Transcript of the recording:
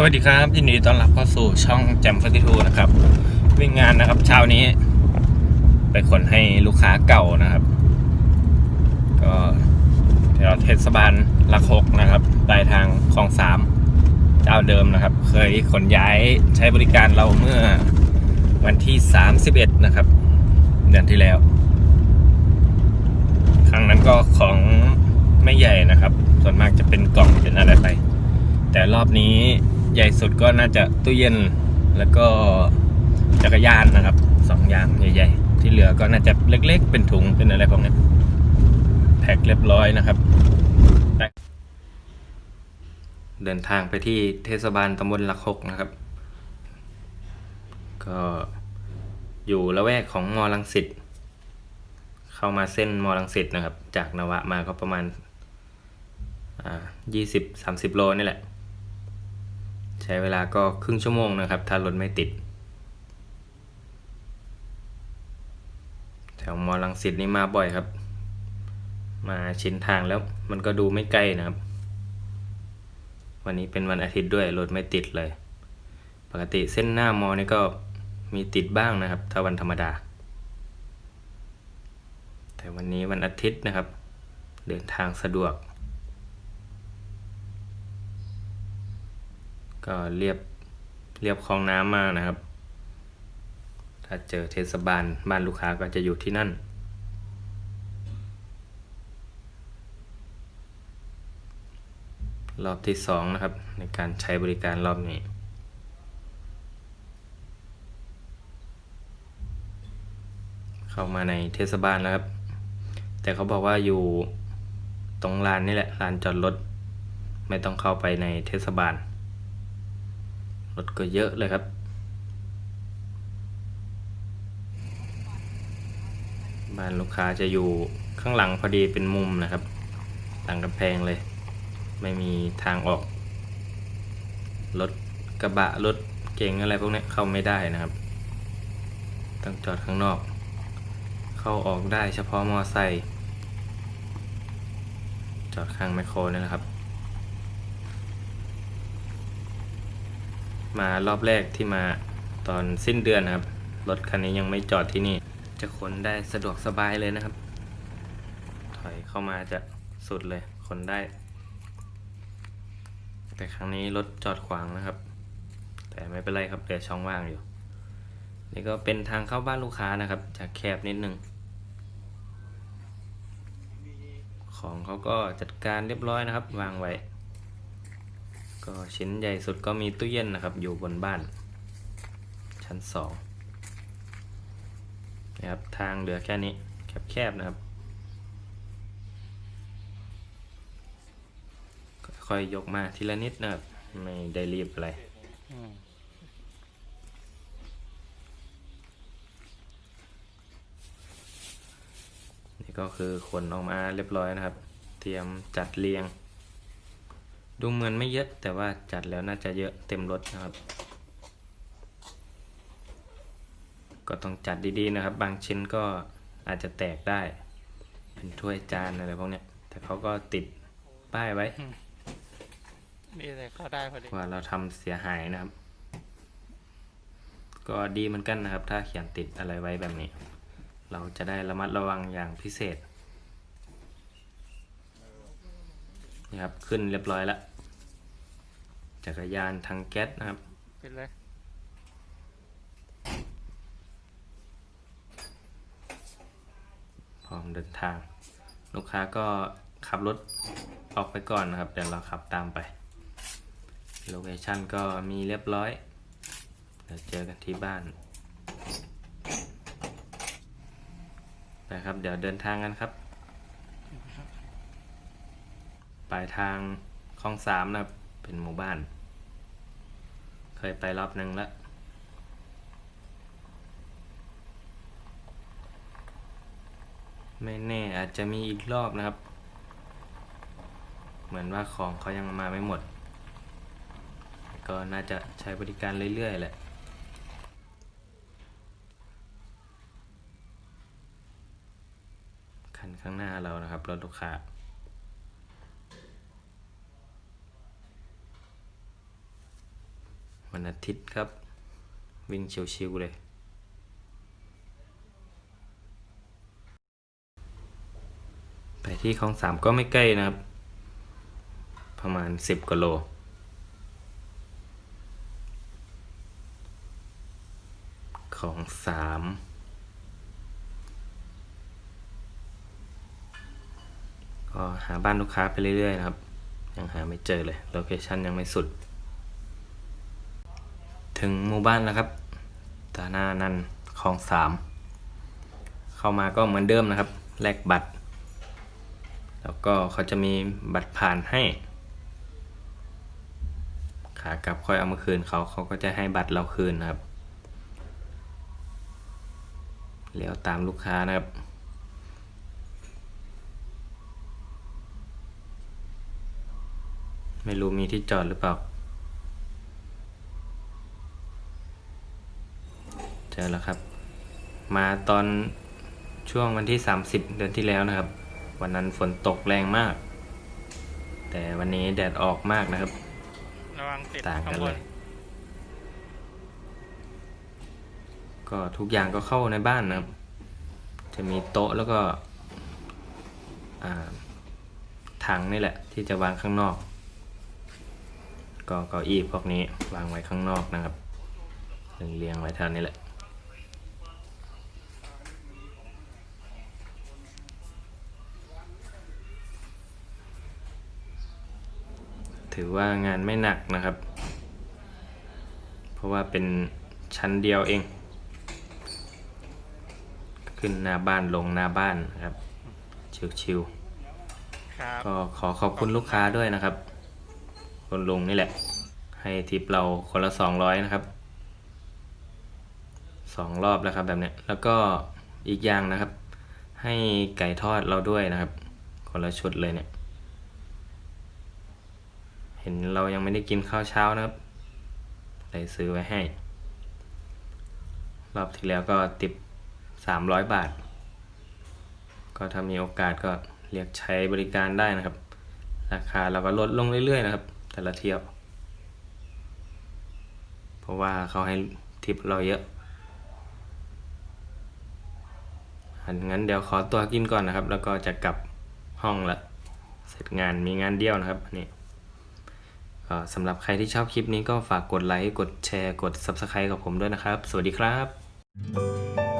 สวัสดีครับยินดีต้อนรับเข้าสู่ช่องแจมฟัติทูนะครับ วิ่งงานนะครับเช้านี้ ไปขนให้ลูกค้าเก่านะครับ ก็แถวเทศบาลลักหกนะครับปลายทางคลองสามเจ้าเดิมนะครับ เคยขนย้ายใช้บริการเราเมื่อวันที่ 31 นะครับ เดือนที่แล้ว ครั้งนั้นก็ของไม่ใหญ่นะครับ ส่วนมากจะเป็นกล่องเป็นอะไรไปแต่รอบนี้ ใหญ่สุดก็น่าจะตู้เย็นแล้วก็จักรยานนะครับสองอย่างใหญ่ๆ ที่เหลือก็น่าจะเล็กๆ เป็นถุงเป็นอะไรพวกนี้แพ็คเรียบร้อยนะครับ เดินทางไปที่เทศบาลตำบลละคกนะครับ ก็อยู่ละแวกของมอลังสิตเข้ามาเส้นมอลังสิตนะครับ จากนวะมาก็ประมาณอ่ายี่สิบสามสิบโลนี่แหละ ช้เวลาก็ครึ่งชั่วโมงนะครับ ถ้ารถไม่ติด แถวมอลังสิตนี่มาบ่อยครับ มาชินทางแล้วมันก็ดูไม่ใกลนะครับ วันนี้เป็นวันอาทิตย์ด้วยรถไม่ติดเลย ปกติเส้นหน้ามอนี่ก็มีติดบ้างนะครับ ถ้าวันธรรมดา แต่วันนี้วันอาทิตย์นะครับ เดินทางสะดวก ก็เรียบเรียบคลองน้ำมานะครับ ถ้าเจอเทศบาลบ้านลูกค้าก็จะอยู่ที่นั่น รอบที่สองนะครับ ในการใช้บริการรอบนี้เข้ามาในเทศบาลแล้วครับ แต่เขาบอกว่าอยู่ตรงลานนี่แหละลานจอดรถ ไม่ต้องเข้าไปในเทศบาล รถก็เยอะเลยครับ บ้านลูกค้าจะอยู่ข้างหลังพอดีเป็นมุมนะครับ หลังกำแพงเลย ไม่มีทางออก รถกระบะรถเก๋งอะไรพวกนี้เข้าไม่ได้นะครับ ต้องจอดข้างนอก เข้าออกได้เฉพาะมอไซค์จอดข้างแมคโครนี่แหละครับ มารอบแรกที่มาตอนสิ้นเดือนนะครับ รถคันนี้ยังไม่จอดที่นี่ จะขนได้สะดวกสบายเลยนะครับ ถอยเข้ามาจะสุดเลยขนได้ แต่ครั้งนี้รถจอดขวางนะครับ แต่ไม่เป็นไรครับเหลือช่องว่างอยู่ นี่ก็เป็นทางเข้าบ้านลูกค้านะครับจะแคบนิดนึงของเขาก็จัดการเรียบร้อยนะครับ วางไว้ ก็ชิ้นใหญ่สุดก็มีตู้เย็นนะครับ อยู่บนบ้าน ชั้นสองนะครับทางเหลือแค่นี้แคบๆนะครับ ค่อยยกมาทีละนิดนะครับ ไม่ได้รีบอะไรนี่ก็คือขนออกมาเรียบร้อยนะครับ เตรียมจัดเรียง ดูเหมือนไม่เยอะแต่ว่าจัดแล้วน่าจะเยอะเต็มรถนะครับ ก็ต้องจัดดีๆนะครับ บางชิ้นก็อาจจะแตกได้ เป็นถ้วยจานอะไรพวกเนี้ย แต่เขาก็ติดป้ายไว้นี่เลยเข้าได้พอดีว่าเราทำเสียหายนะครับ ก็ดีเหมือนกันนะครับ ถ้าเขียนติดอะไรไว้แบบนี้ เราจะได้ระมัดระวังอย่างพิเศษนี่ครับ ขึ้นเรียบร้อยแล้ว จักรยานทางแก๊สนะครับเป็นเลยพร้อมเดินทาง ลูกค้าก็ขับรถออกไปก่อนนะครับ เดี๋ยวเราขับตามไป โลเคชั่นก็มีเรียบร้อย เดี๋ยวเจอกันที่บ้านนะครับ เดี๋ยวเดินทางกันครับ ปลายทางคลองสามนะครับ เป็นหมู่บ้าน เคยไปรอบหนึ่งแล้วไม่แน่อาจจะมีอีกรอบนะครับ เหมือนว่าของเขายังมาไม่หมด ก็น่าจะใช้บริการเรื่อยๆแหละคันข้างหน้าเรานะครับรถลูกค้า วันอาทิตย์ครับ วิ่งชิวๆเลยไปที่คลองสามก็ไม่ใกล้นะครับ ประมาณสิบกว่าโลของสามก็หาบ้านลูกค้าไปเรื่อยๆนะครับ ยังหาไม่เจอเลย โลเคชันยังไม่สุด ถึงหมู่บ้านแล้วครับตาหน้านั่นคลองสามเข้ามาก็เหมือนเดิมนะครับแลกบัตร แล้วก็เขาจะมีบัตรผ่านให้ ขากลับค่อยเอามาคืนเขาเขาก็จะให้บัตรเราคืนนะครับเลี้ยวตามลูกค้านะครับไม่รู้มีที่จอดหรือเปล่า จอแล้วครับ มาตอนช่วงวันที่ 30 เดือนที่แล้วนะครับ วันนั้นฝนตกแรงมาก แต่วันนี้แดดออกมากนะครับ ระวังติดต่างข้ากังนบเลนยก็ทุกอย่างก็เข้าในบ้านนะครับ จะมีโต๊ะแล้วก็อ่าถังนี่แหละ ที่จะวางข้างนอก ก็เก้าอี้พวกนี้วางไว้ข้างนอกนะครับเรียงๆไว้เท่านี้แหละ ถือว่างานไม่หนักนะครับ เพราะว่าเป็นชั้นเดียวเอง ขึ้นหน้าบ้านลงหน้าบ้านนะครับ ชิวครับๆก็ขอขอบคุณลูกค้าด้วยนะครับคุณลุงนี่แหละ ให้ทิปเราคนละสองร้อยนะครับสองรอบแล้วครับแบบเนี้ยแล้วก็อีกอย่างนะครับ ให้ไก่ทอดเราด้วยนะครับ คนละชุดเลยเนี่ยเห็นเรายังไม่ได้กินข้าวเช้านะครับเลยซื้อไว้ให้ รอบที่แล้วก็ติดสามร้อยบาท ก็ถ้ามีโอกาสก็เรียกใช้บริการได้นะครับ ราคาเราก็ลดลงเรื่อยๆนะครับ แต่ละเที่ยว เพราะว่าเขาให้ทิปเราเยอะอันงั้นเดี๋ยวขอตัวกินก่อนนะครับ แล้วก็จะกลับห้องละ เสร็จงานมีงานเดียวนะครับนนี้ก็ สำหรับใครที่ชอบคลิปนี้ก็ฝากกดไลค์ กดแชร์ กด Subscribe กับผมด้วยนะครับ สวัสดีครับ